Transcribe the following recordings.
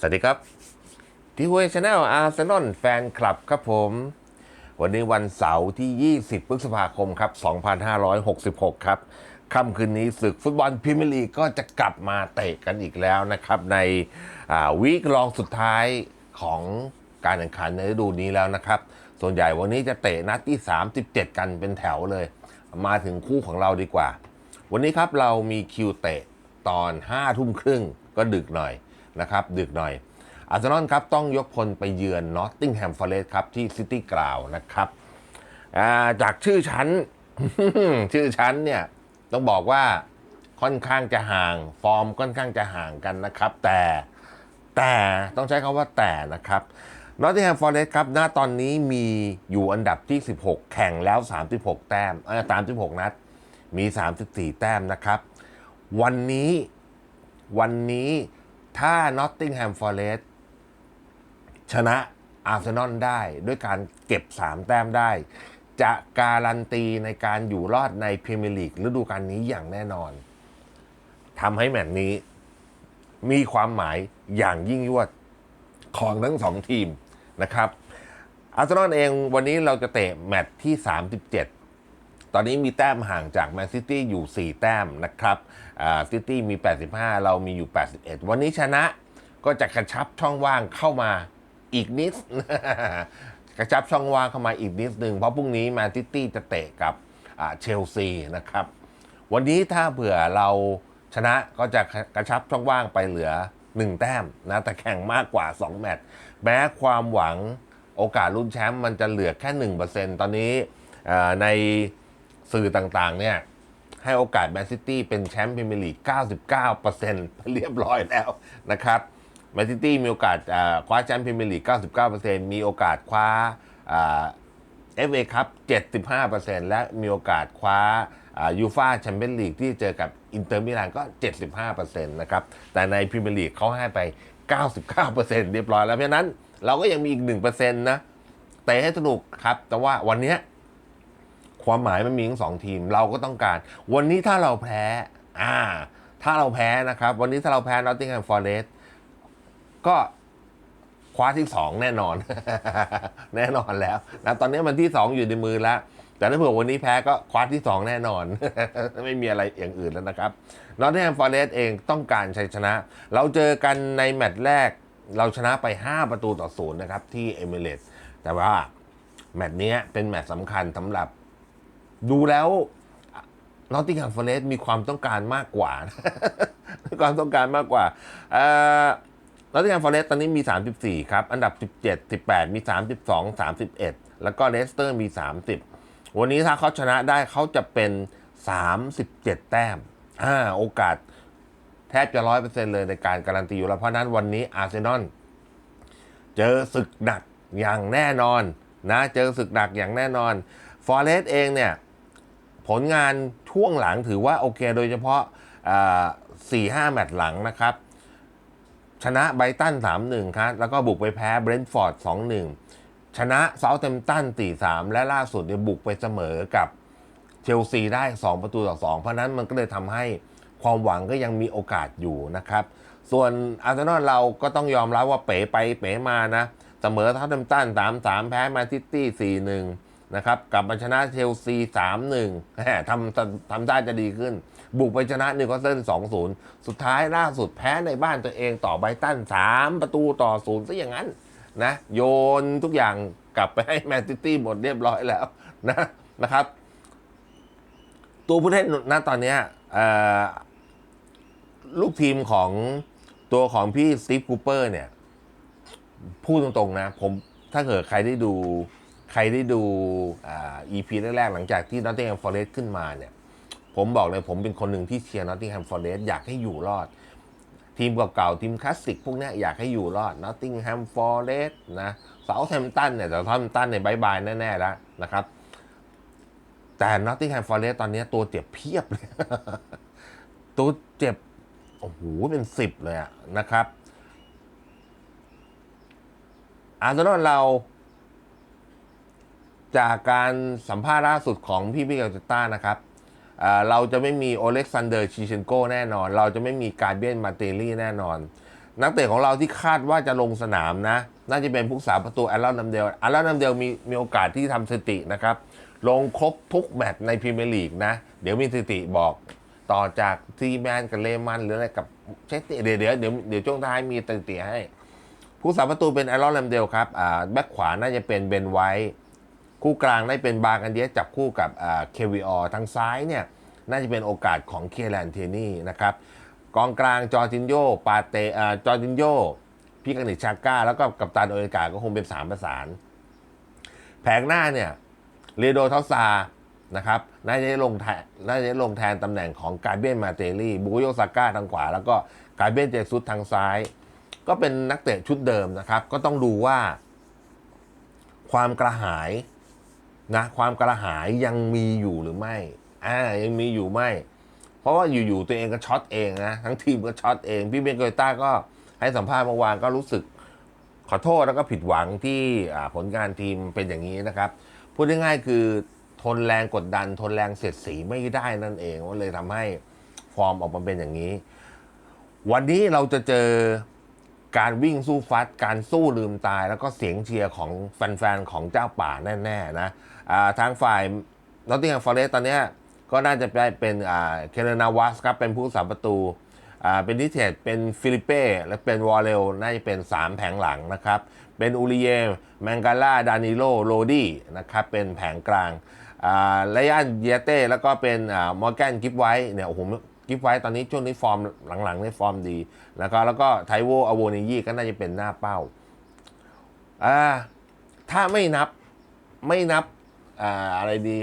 สวัสดีครับที่หวยชาแนลอาร์เซนอลแฟนคลับครับผม วันนี้วันเสาร์ที่ 20 พฤษภาคมครับ 2566 ครับค่ำคืนนี้ศึกฟุตบอลพรีเมียร์ลีกก็จะกลับมาเตะกันอีกแล้วนะครับ ในวีคลองสุดท้ายของการแข่งขันในฤดูนี้แล้วนะครับ ส่วนใหญ่วันนี้จะเตะนัดที่ 37 กันเป็นแถวเลย มาถึงคู่ของเราดีกว่า วันนี้ครับเรามีคิวเตะตอน5ทุ่มครึ่งก็ดึกหน่อย นะครับดึกหน่อย อาร์เซนอลครับต้องยกพลไปเยือนนอตติงแฮมฟอร์เรสต์ครับที่ซิตี้กราวนะครับาจากชื่อชั้น ชื่อชั้นเนี่ยต้องบอกว่าค่อนข้างจะห่าง ฟอร์มค่อนข้างจะห่างกันนะครับ แต่แต่ต้องใช้คำว่าแต่นะครับนอตติงแฮมฟอร์เรสต์ครับณตอนนี้มีอยู่อันดับที่ 16 แข่งแล้ว 36 แต้มเออ36 นัด มี 34 แต้มนะครับ วันนี้วันนี้ ถ้านอตติงแฮมฟอเรสชนะอาร์เซนอลได้ด้วยการเก็บ 3 แต้มได้ จะการันตีในการอยู่รอดในพรีเมียร์ลีกฤดูกาลนี้อย่างแน่นอนทำให้แมตช์นี้ มีความหมายอย่างยิ่งยวดของทั้งสองทีมนะครับอาร์เซนอลเองวันนี้เราจะเตะแมตช์ที่ 37 ตอนนี้มีแต้มห่างจากแมนซิตี้อยู่ 4 แต้มนะครับซิตี้มี 85 เรามีอยู่ 81 วันนี้ชนะก็จะกระชับช่องว่างเข้ามาอีกนิด กระชับช่องว่างเข้ามาอีกนิดหนึ่งเพราะพรุ่งนี้แมนซิตี้จะเตะกับอ่าเชลซีนะครับ วันนี้ถ้าเผื่อเราชนะก็จะกระชับช่องว่างไปเหลือ 1 แต้มนะแต่แข่งมากกว่า 2 แมตช์แม้ความหวังโอกาสลุ้นแชมป์มันจะเหลือแค่ 1%ตอนนี้อ่าใน สื่อต่างๆ เนี่ย ให้โอกาสแมนซิตี้เป็นแชมป์พรีเมียร์ลีก 99%เรียบร้อยแล้วนะครับแมนซิตี้มีโอกาสคว้าแชมป์พรีเมียร์ลีก 99%มีโอกาสคว้าเอ่า FA ครับ75%และมีโอกาสคว้ายูฟาแชมเปี้ยนลีกที่เจอกับอินเตอร์มิลานก็ 75%นะครับ แต่ในพรีเมียร์ลีกเขาให้ไป 99%เรียบร้อยแล้ว เพราะนั้นเราก็ยังมีอีก 1%นะเตะให้สนุกครับ แต่ว่าวันนี้ ความหมายมันมีทั้งสองทีมเราก็ต้องการ วันนี้ถ้าเราแพ้อ่าถ้าเราแพ้นะครับ วันนี้ถ้าเราแพ้นอตติงแฮมฟอร์เรสก็คว้าที่2แน่นอน แน่นอนแล้วนะตอนนี้มันที่2องอยู่ในมือแล้วแต่ถ้าเผื่อวันนี้แพ้ก็คว้าที่2แน่นอน ไม่มีอะไรอย่างอื่นแล้วนะครับนอตแฮมฟอร์เรสเองต้องการชัยชนะ เราเจอกันในแมตช์แรก เราชนะไป 5 ประตูต่อศูนย์นะครับที่เอมิเรตส์แต่ว่าแมตช์นี้เป็นแมตช์สำคัญสำหรับ ดูแล้วนอตติงแฮมฟอร์เรสมีความต้องการมากกว่า ความต้องการมากกว่าเอ่อนอตติงแฮมฟอร์เรสต์ตอนนี้มี 34 ครับ อันดับ 17 18 มี 32 31 แล้วก็เลสเตอร์มี 30 วันนี้ถ้าเขาชนะได้เขาจะเป็น 37 แต้มอ่าโอกาสแทบจะ100%เลยในการการันตีอยู่แล้ว เพราะนั้นวันนี้อาร์เซนอลเจอศึกหนักอย่างแน่นอนนะ เจอศึกหนักอย่างแน่นอนฟอร์เรสต์เองเนี่ย ผลงานช่วงหลังถือว่าโอเค โดยเฉพาะสี่ห้าแมตช์หลังนะครับ ชนะไบตัน 3-1 ครับ แล้วก็บุกไปแพ้เบรนท์ฟอร์ด 2-1 ชนะเซาท์เทมตัน 4-3 และล่าสุดเนี่ยบุกไปเสมอกับเชลซีได้ 2 ประตูต่อ 2 เพราะนั้นมันก็เลยทำให้ความหวังก็ยังมีโอกาสอยู่นะครับ ส่วนอาร์เซนอลเราก็ต้องยอมรับว่าเป๋ไปเป๋มานะ เสมอเซาท์เทมตัน 3-3 แพ้แมนซิตี้ 4-1 นะครับกลับมาชนะเชลซี 3-1แหมทำทำทำได้จะดีขึ้น บุกไปชนะนิวคาสเซิล2-0 สุดท้ายล่าสุดแพ้ในบ้านตัวเองต่อไบตัน 3 ประตูต่อศูนย์ซะอย่างนั้นนะโยนทุกอย่างกลับไปให้แมนซิตี้หมดเรียบร้อยแล้วนะนะครับ ตัวผู้เล่นณตอนนี้ลูกทีมของตัวของพี่สตีฟคูเปอร์เนี่ย พูดตรงๆนะ ผมถ้าเกิดใครได้ดู ใครได้ดูอ่า EP แรกๆ หลังจากที่ Nottingham Forest ขึ้นมาเนี่ย ผมบอกเลยผมเป็นคนหนึ่งที่เชียร์ Nottingham Forest อยากให้อยู่รอด ทีมเก่าๆ ทีมคลาสสิกพวกนี้อยากให้อยู่รอด Nottingham Forest นะเซาท์แฮมตันเนี่ยแต่เซาท์แฮมตันเนี่ยบายบายแน่ๆแล้วนะครับ แต่ Nottingham Forest ตอนนี้ตัวเจ็บเพียบเลย ตัวเจ็บโอ้โหเป็นสิบเลยนะครับอาร์เซนอลเรา จากการสัมภาษณ์ล่าสุดของพี่พี่เกลเจต้านะครับเราจะไม่มีโอเล็กซานเดอร์ชิเชนโกแน่นอน เราจะไม่มีการเบียนมาเตลี่แน่นอน นักเตะของเราที่คาดว่าจะลงสนามนะ น่าจะเป็นผู้สาประตูแอลลอนนัมเดลแอลลอนนัมเดลมีมีโอกาสที่ทำสถิตินะครับ ลงครบทุกแมตช์ในพรีเมียร์ลีกนะ เดี๋ยวมีสถิติบอกต่อจากทีแมนกับเลมันหรืออะไรกับเชสเตเดี๋ยวเดี๋ยวเดี๋ยวเดี๋ยวช่วงท้ายมีสถิติให้ ผู้สาประตูเป็นแอลลอนนัมเดลครับอ่าแบ็คขวาน่าจะเป็นเบนไวท์ คู่กลางได้เป็นบาร์กันเดียสจับคู่กับเควีอทางซ้ายเนี่ยน่าจะเป็นโอกาสของเคแลนเทนี่นะครับกองกลางจอร์จินโยปาเตอจอร์จินโยพี่กันิชาก้า แล้วก็กัปตันโอเอกาก็คงเป็นสามประสาน แผงหน้าเนี่ยเรโดทอซานะครับน่าจะได้ลงแทนน่าจะได้ลงแทนตำแหน่งของกาเบียนมาเตลี่บุโยซาก้าทางขวา แล้วก็กาเบียนเจซุสทางซ้าย ก็เป็นนักเตะชุดเดิมนะครับ ก็ต้องดูว่า ความกระหาย นะความกระหายยังมีอยู่หรือไม่อ่ายังมีอยู่ไหมเพราะว่าอยู่ๆตัวเองก็ช็อตเองนะทั้งทีมก็ช็อตเอง พี่เบนโกยต้าก็ให้สัมภาษณ์เมื่อวานก็รู้สึกขอโทษแล้วก็ผิดหวังที่ผลงานทีมเป็นอย่างนี้นะครับ พูดง่ายๆคือทนแรงกดดัน ทนแรงเสียดสีไม่ได้นั่นเองว่าเลยทำให้ฟอร์มออกมาเป็นอย่างนี้ วันนี้เราจะเจอการวิ่งสู้ฟัด การสู้ลืมตาย แล้วก็เสียงเชียร์ของแฟนๆของเจ้าป่าแน่ ๆ นะ ทางฝ่ายนอตติงแฮมฟอเรสตอนนี้ก็น่าจะได้เป็นเคเรนาวัสครับเป็นผู้สาประตูเป็นนิเทศเป็นฟิลิเป้และเป็นวอลเลลน่าจะเป็น 3 แผงหลังนะครับ เป็นอูริเยแมงกาล่าดานิโลโรดี้นะครับเป็นแผงกลางไลอันเยเต้แล้วก็เป็นมอร์แกนกิฟไว้เนี่ยโอ้โหกิฟไว้ตอนนี้ช่วงนี้ฟอร์มหลังๆนี่ฟอร์มดีแล้วก็แล้วก็ไทโวอโวนิยี่ก็น่าจะเป็นหน้าเป้าถ้าไม่นับไม่นับ อ่าอะไรดี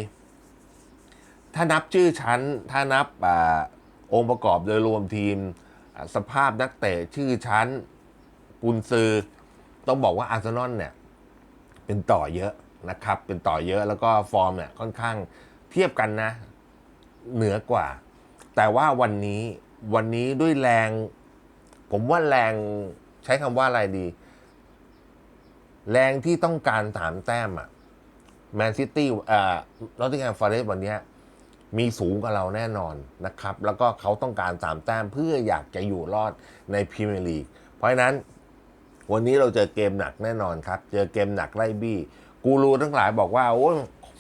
ถ้านับชื่อชั้น ถ้านับอาองค์ประกอบโดยรวมทีม สภาพนักเตะชื่อชั้นกุนซือ ต้องบอกว่าอาร์เซนอลเนี่ย เป็นต่อเยอะนะครับ เป็นต่อเยอะแล้วก็ฟอร์มเนี่ยค่อนข้างเทียบกันนะ เหนือกว่า แต่ว่าวันนี้วันนี้ด้วยแรง ผมว่าแรงใช้คำว่าอะไรดี แรงที่ต้องการสามแต้มอะ แมนซิตี้เอ่อนอตติงแฮมฟอเรสต์วันนี้มีสูงกว่าเราแน่นอนนะครับ แล้วก็เขาต้องการสามแต้มเพื่ออยากจะอยู่รอดในพรีเมียร์ลีก เพราะฉะนั้น วันนี้เราเจอเกมหนักแน่นอนครับ เจอเกมหนักไล่บี้ กูรูทั้งหลายบอกว่า โอ้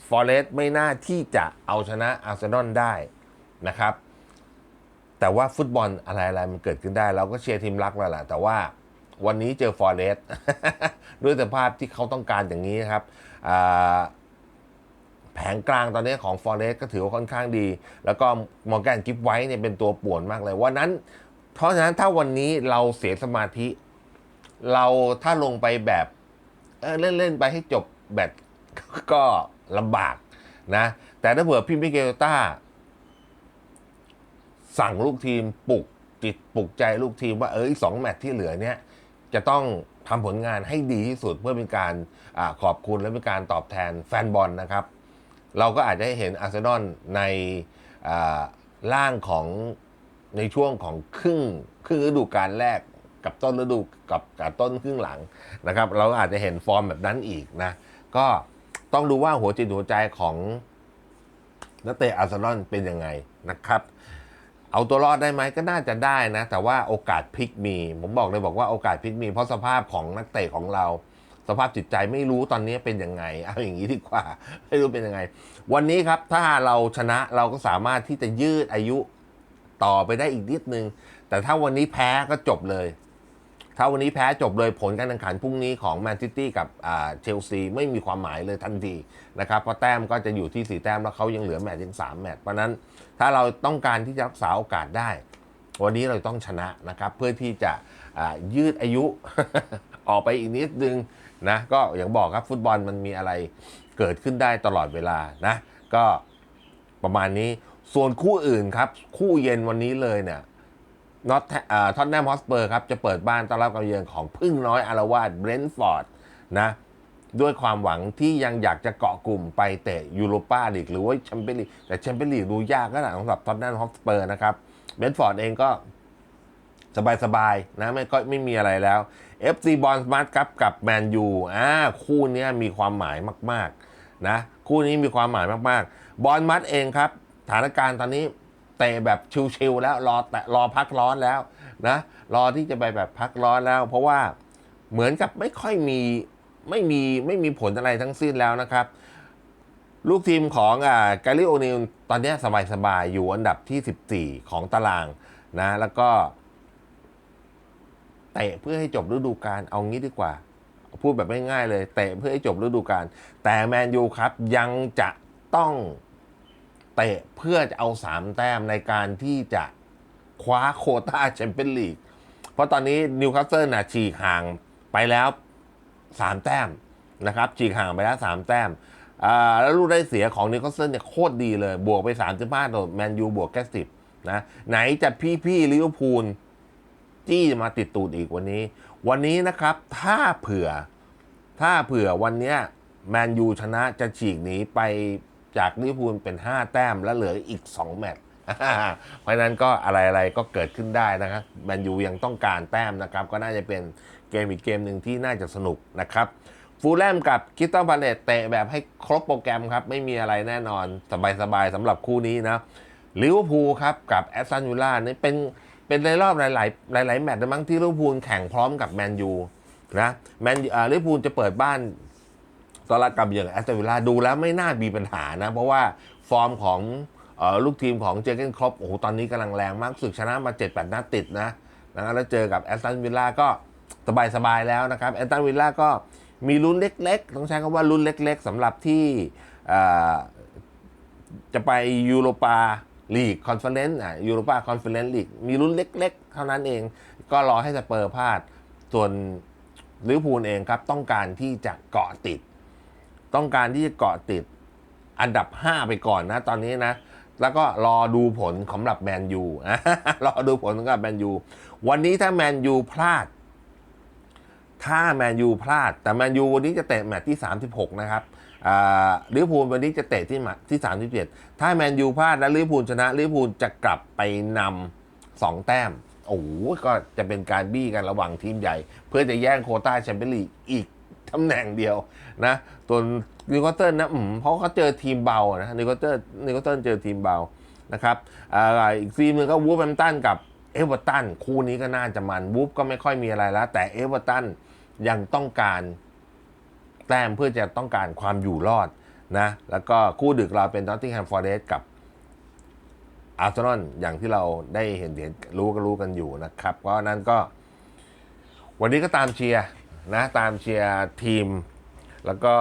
ฟอเรสต์ไม่น่าที่จะเอาชนะอาร์เซนอลได้นะครับ แต่ว่าฟุตบอลอะไรอะไรมันเกิดขึ้นได้ เราก็เชียร์ทีมรักแล้วแหละแต่ว่าวันนี้เจอฟอร์เรสต์ด้วยสภาพที่เขาต้องการอย่างนี้ครับอ่า แผงกลางตอนนี้ของฟอร์เรสต์ก็ถือว่าค่อนข้างดี แล้วก็มอร์แกนกิฟไว้เนี่ยเป็นตัวป่วนมากเลยวันนั้น เพราะฉะนั้นถ้าวันนี้เราเสียสมาธิ เราถ้าลงไปแบบเออเล่นๆไปให้จบแบตก็ลำบากนะ แต่ถ้าเผื่อพี่มิเกลต้า สั่งลูกทีมปลุกติดปลุกใจลูกทีมว่าเอออีกสองแมตช์ที่เหลือเนี่ยจะต้องทำผลงานให้ดีที่สุดเพื่อเป็นการอขอบคุณและเป็นการตอบแทนแฟนบอลนะครับ เราก็อาจจะเห็นอาร์เซนอลในอ่าร่างของในช่วงของครึ่งครึ่งฤดูกาลแรกกับต้นฤดูกับกับต้นครึ่งหลังนะครับ เราอาจจะเห็นฟอร์มแบบนั้นอีกนะ ก็ต้องดูว่าหัวจิตหัวใจของนักเตะอาร์เซนอลเป็นยังไงนะครับ เอาตัวรอดได้ไหมก็น่าจะได้นะ แต่ว่าโอกาสพลิกมี ผมบอกเลยบอกว่าโอกาสพลิกมีเพราะสภาพของนักเตะของเรา สภาพจิตใจไม่รู้ตอนนี้เป็นยังไงเอาอย่างนี้ดีกว่า ไม่รู้เป็นยังไง วันนี้ครับถ้าเราชนะเราก็สามารถที่จะยืดอายุต่อไปได้อีกนิดนึง แต่ถ้าวันนี้แพ้ก็จบเลย ถ้าวันนี้แพ้จบเลยผลการแข่งขันพรุ่งนี้ของแมนซิตี้กับอ่าเชลซีไม่มีความหมายเลยทันทีนะครับเพราะแต้มก็จะอยู่ที่4แต้มแล้วเขายังเหลือแมตช์ยัง3แมตช์เพราะฉะนั้นถ้าเราต้องการที่จะรักษาโอกาสได้ วันนี้เราต้องชนะนะครับ เพื่อที่จะอ่ายืดอายุออกไปอีกนิดนึง นะก็อย่างบอกครับฟุตบอลมันมีอะไรเกิดขึ้นได้ตลอดเวลานะก็ประมาณนี้ส่วนคู่อื่นครับ คู่เย็นวันนี้เลยเนี่ยนอตท็อตแนมฮอสเปอร์ครับจะเปิดบ้านต้อนรับการเยือนของพึ่งน้อยอารวาสเบรนท์ฟอร์ดนะด้วยความหวังที่ยังอยากจะเกาะกลุ่มไปเตะยูโรปาลีกหรือว่าแชมเปี้ยนลีกแต่แชมเปี้ยนลีกดูยากก็หนักสำหรับท็อตแนมฮอสเปอร์นะครับเบรนท์ฟอร์ดเองก็สบายๆนะไม่ก็ไม่มีอะไรแล้ว FC บอลสมาร์ทครับกับแมนยูอ่าคู่นี้มีความหมายมากๆนะคู่นี้มีความหมายมากๆ บอลมัดเองครับสถานการณ์ตอนนี้เตะแบบชิวๆแล้วรอแต่รอพักร้อนแล้วนะรอที่จะไปแบบพักร้อนแล้ว เพราะว่าเหมือนกับไม่ค่อยมีไม่มีไม่มีผลอะไรทั้งสิ้นแล้วนะครับ ลูกทีมของอ่าแกลิโอนิลตอนนี้สบายๆ อยู่อันดับที่ 14 ของตารางนะแล้วก็ เตะเพื่อให้จบฤดูกาลเอางี้ดีกว่า พูดแบบง่ายๆเลยเตะเพื่อให้จบฤดูกาลแต่แมนยูครับยังจะต้องเตะเพื่อจะเอา3แต้มในการที่จะคว้าโคต้าแชมเปี้ยนลีกเพราะตอนนี้นิวคาสเซิลน่ะฉีกห่างไปแล้ว3แต้มนะครับฉีกห่างไปแล้ว3แต้มแล้วลูกได้เสียของนิวคาสเซิลเนี่ยโคตรดีเลย บวกไป 35ต่อแมนยูบวกแค่สิบนะไหนจะพี่พี่ลิเวอร์พูล จี้มาติดตูดอีกวันนี้ วันนี้นะครับถ้าเผื่อถ้าเผื่อวันเนี้ยแมนยูชนะจะฉีกหนีไปจากลิเวอร์พูลเป็น 5 แต้มแล้วเหลืออีก 2 แมตช์เพราะนั้นก็อะไรๆก็เกิดขึ้นได้นะครับแมนยูยังต้องการแต้มนะครับ ก็น่าจะเป็นเกมอีกเกมหนึ่งที่น่าจะสนุกนะครับฟูลแลมกับคิตตันพาเลตเตะแบบให้ครบโปรแกรมครับ ไม่มีอะไรแน่นอน สบายๆสำหรับคู่นี้นะลิเวอร์พูลครับกับแอสตันวิลล่านี่เป็น เป็นในรอบหลาย ๆ หลาย ๆ แมตช์นะมั้งที่ลิเวอร์พูลแข่งพร้อมกับแมนยูนะแมนอ่าลิเวอร์พูลจะเปิดบ้านตอนแรกกับอย่างแอสตันวิลล่าดูแล้วไม่น่ามีปัญหานะ เพราะว่าฟอร์มของออลูกทีมของเจเกนครอปโอ้โหตอนนี้กำลังแรงมากสึกชนะมา 7-8 นัดติดนะนะแล้วเจอกับแอสตันวิลล่าก็สบาย ๆ แล้วนะครับแอสตันวิลล่าก็มีลุ้นเล็ก ๆ ต้องใช้คำว่าลุ้นเล็ก ๆสำหรับที่จะไปยูโรปา ลีกคอนเฟอเรนซ์อะยูโรปาคอนเฟอเรนซ์ลีกมีลุ้นเล็ก ๆ เท่านั้นเองก็รอให้สเปอร์พลาดส่วนลิเวอร์พูลเองครับต้องการที่จะเกาะติด ต้องการที่จะเกาะติดอันดับ 5 ไปก่อนนะ ตอนนี้นะ แล้วก็รอดูผลสำหรับแมนยูรอดูผลสำหรับแมนยูวันนี้ถ้าแมนยูพลาด ถ้าแมนยูพลาด แต่แมนยูวันนี้จะเตะแมตช์ที่ 36 นะครับ ลิเวอร์พูลวันนี้จะเตะที่มตช์ที่ 37 ถ้าแมนยูพลาดและลิเวอร์พูลชนะลิเวอร์พูลจะกลับไปนำสองแต้ม โอ้โหก็จะเป็นการบี้กันระหว่างทีมใหญ่ เพื่อจะแย่งโคต้าแชมเปี้ยนลีกอีกตำแหน่งเดียวนะตัวนิวคาสเซิลนะอืมเพราะเขาเจอทีมเบานะนิวคาสเซิลนิวคาสเซิลเจอทีมเบานะครับอ,อีกทีมนึงก็วูฟแฮมตันกับเอเวอร์ตันคู่นี้ก็น่าจะมันวูฟก็ไม่ค่อยมีอะไรแล้ว แต่เอเวอร์ตันยังต้องการ แต้มเพื่อจะต้องการความอยู่รอดนะแล้วก็คู่ดึกเราเป็น Nottingham Forest กับอาร์เซนอลอย่างที่เราได้เห็นเห็นรู้ก็รู้กันอยู่นะครับเพราะนั้นก็ วันนี้ก็ตามเชียร์นะตามเชียร์ทีม แล้วก็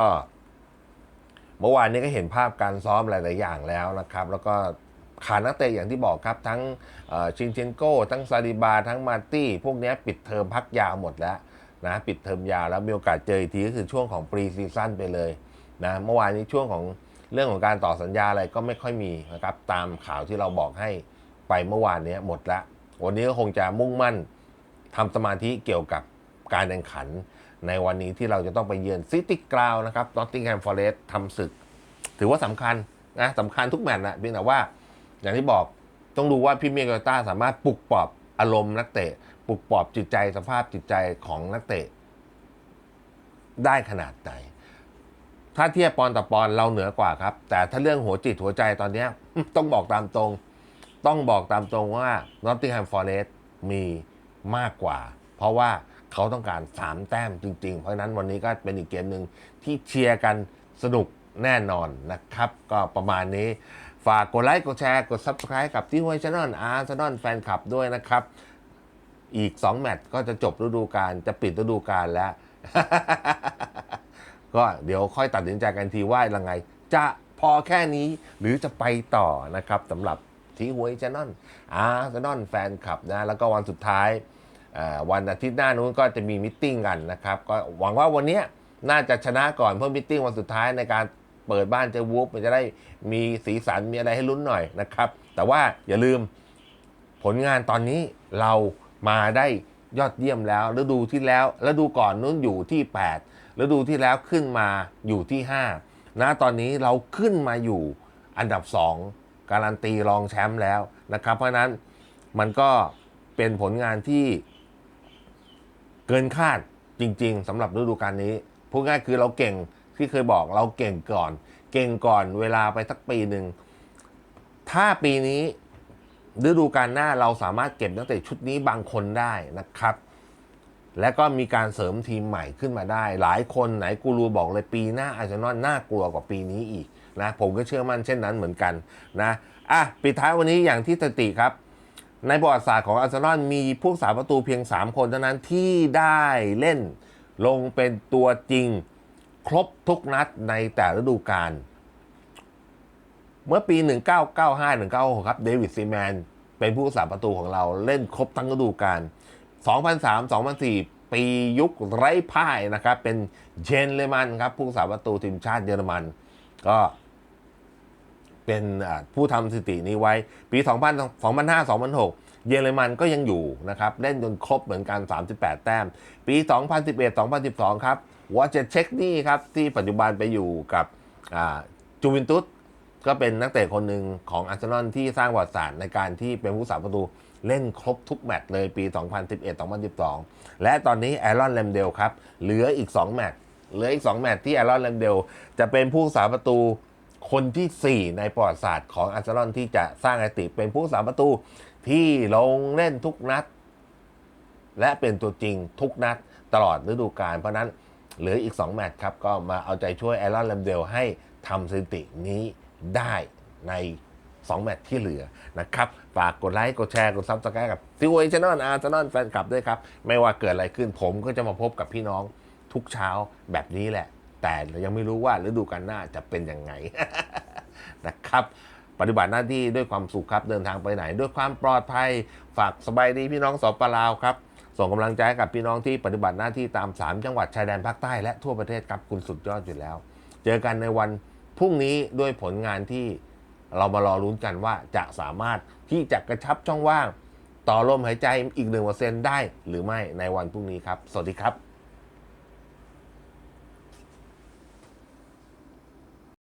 เมื่อวานนี้ก็เห็นภาพการซ้อมหลาย ๆ อย่างแล้วนะครับ แล้วก็ขาดนักเตะอย่างที่บอกครับ ทั้งชินเชนโก้ ทั้งซาดิบา ทั้งมาร์ตี้ พวกนี้ปิดเทอมพักยาวหมดแล้ว นะปิดเทอมยาวแล้วมีโอกาสเจออีกทีก็คือช่วงของปรีซีซั่นไปเลยนะเมื่อวานนี้ช่วงของเรื่องของการต่อสัญญาอะไรก็ไม่ค่อยมีนะครับตามข่าวที่เราบอกให้ไปเมื่อวานนี้หมดละวันนี้ก็คงจะมุ่งมั่นทำสมาธิเกี่ยวกับการแข่งขัน ในวันนี้ที่เราจะต้องไปเยือนซิตี้กราวนะครับนอตติงแฮมฟอร์เรสต์ทำศึก ถือว่าสำคัญนะสำคัญทุกแมตช์นะเพียงแต่ว่า อย่างที่บอกต้องดูว่าพี่เมกาต้าสามารถปลุกปอบ อารมณ์นักเตะปลุกปลอบจิตใจสภาพจิตใจของนักเตะ ได้ขนาดไหน ถ้าเทียบปอนด์ต่อปอนด์เราเหนือกว่าครับ แต่ถ้าเรื่องหัวจิตหัวใจตอนนี้ต้องบอกตามตรง ต้องบอกตามตรงว่านอตติงแฮมฟอร์เรสมีมากกว่า เพราะว่าเขาต้องการ 3 แต้มจริง ๆ เพราะนั้นวันนี้ก็เป็นอีกเกมหนึ่งที่เชียร์กันสนุกแน่นอนนะครับ ก็ประมาณนี้ ฝากกดไลค์กดแชร์กด Subscribe กับที่ห้วยช n นอาร์ซนอนแฟนคลับด้วยนะครับ อีก 2 แมตช์ก็จะจบฤดูกาลจะปิดฤดูกาลแล้ว ก็เดี๋ยวค่อยตัดสินใจกันทีว่ายังไง จะพอแค่นี้หรือจะไปต่อนะครับสำหรับทีหวยชนอนอาร์ซนอนแฟนคลับนะ แล้วก็วันสุดท้ายวันอาทิตย์หน้านู้นก็จะมีมิทติ้งกันนะครับ ก็หวังว่าวันนี้น่าจะชนะก่อนเพื่อมิทติ้งวันสุดท้ายในการ เปิดบ้านเจอวูฟมันจะได้มีสีสันมีอะไรให้ลุ้นหน่อยนะครับ แต่ว่าอย่าลืมผลงานตอนนี้เรามาได้ยอดเยี่ยมแล้วฤดูที่แล้วฤดูก่อนนู้นอยู่ที่ 8ฤดูที่แล้วขึ้นมาอยู่ที่ 5 นะตอนนี้เราขึ้นมาอยู่อันดับ 2 การันตีรองแชมป์แล้วนะครับ เพราะฉะนั้นมันก็เป็นผลงานที่เกินคาดจริง ๆสำหรับฤดูกาลนี้พูดง่ายคือเราเก่ง ที่เคยบอกเราเก่งก่อน เก่งก่อนเวลาไปสักปีหนึ่ง ถ้าปีนี้ฤดูกาลหน้าเราสามารถเก็บนักเตะชุดนี้บางคนได้นะครับ และก็มีการเสริมทีมใหม่ขึ้นมาได้ หลายคนไหนกูรูบอกเลยปีหน้าอาร์เซนอลน่ากลัวกว่าปีนี้อีกนะ ผมก็เชื่อมั่นเช่นนั้นเหมือนกันนะอะปิดท้ายวันนี้อย่างที่สติครับ ในประวัติศาสตร์ของอาร์เซนอลมีผู้สาประตูเพียง 3 คนเท่านั้นที่ได้เล่นลงเป็นตัวจริง ครบทุกนัดในแต่ฤดูกาลเมื่อปี 1995 1996 ครับ เดวิดซีแมน เป็นผู้สาประตูของเราเล่นครบทั้งฤดูกาล2003 2004 ปียุคไร้พ่ายนะครับ เป็นเจนเลมันครับ ผู้สาประตูทีมชาติเยอรมัน ก็เป็นผู้ทำสถิตินี้ไว้ ปี 2000 2005 2006 เยอรมันก็ยังอยู่นะครับ เล่นจนครบเหมือนกัน 38 แต้ม ปี 2011 2012 ครับ วอเจเช็คนี่ครับที่ปัจจุบันไปอยู่กับจูเวนตุสก็เป็นนักเตะคนหนึ่งของอาร์เซนอลที่สร้างประวัติศาสตร์ในการที่เป็นผู้สาประตูเล่นครบทุกแมตช์เลยปี 2011-2012 และตอนนี้แอรอนแลมเดลครับเหลืออีก 2 แมตช์เหลืออีก 2 แมตช์ที่แอรอนแลมเดลจะเป็นผู้สาประตูคนทีสี่4 ในประวัติศาสตร์ของอาร์เซนอลที่จะสร้างสถิติเป็นผู้สาประตูที่ลงเล่นทุกนัด และเป็นตัวจริงทุกนัดตลอดฤดูกาลเพราะนั้น หลืออีก 2 แมตช์ครับก็มาเอาใจช่วยแอรอนแลมเดลให้ทำสถิตินี้ได้ใน 2 แมตช์ที่เหลือนะครับ ฝากกดไลค์ กดแชร์ กดซับสไครต์กับทีวีช n น l อาร์ n น l แฟนคลับด้วยครับ ไม่ว่าเกิดอะไรขึ้นผมก็จะมาพบกับพี่น้องทุกเช้าแบบนี้แหละ แต่ยังไม่รู้ว่าฤดูกาลหน้าจะเป็นยังไงนะครับปฏิบัติหน้าที่ด้วยความสุขครับ เดินทางไปไหน ด้วยความปลอดภัย ฝากสบายดีพี่น้องสปลาวครับ ส่งกำลังใจให้กับพี่น้องที่ปฏิบัติหน้าที่ตาม 3 จังหวัดชายแดนภาคใต้และทั่วประเทศครับคุณสุดยอดอยู่แล้ว เจอกันในวันพรุ่งนี้ด้วยผลงานที่เรามารอลุ้นกันว่าจะสามารถที่จะกระชับช่องว่าง ต่อลมหายใจอีกหนึ่งเปอร์เซ็นต์ได้หรือไม่ในวันพรุ่งนี้ครับ สวัสดีครับ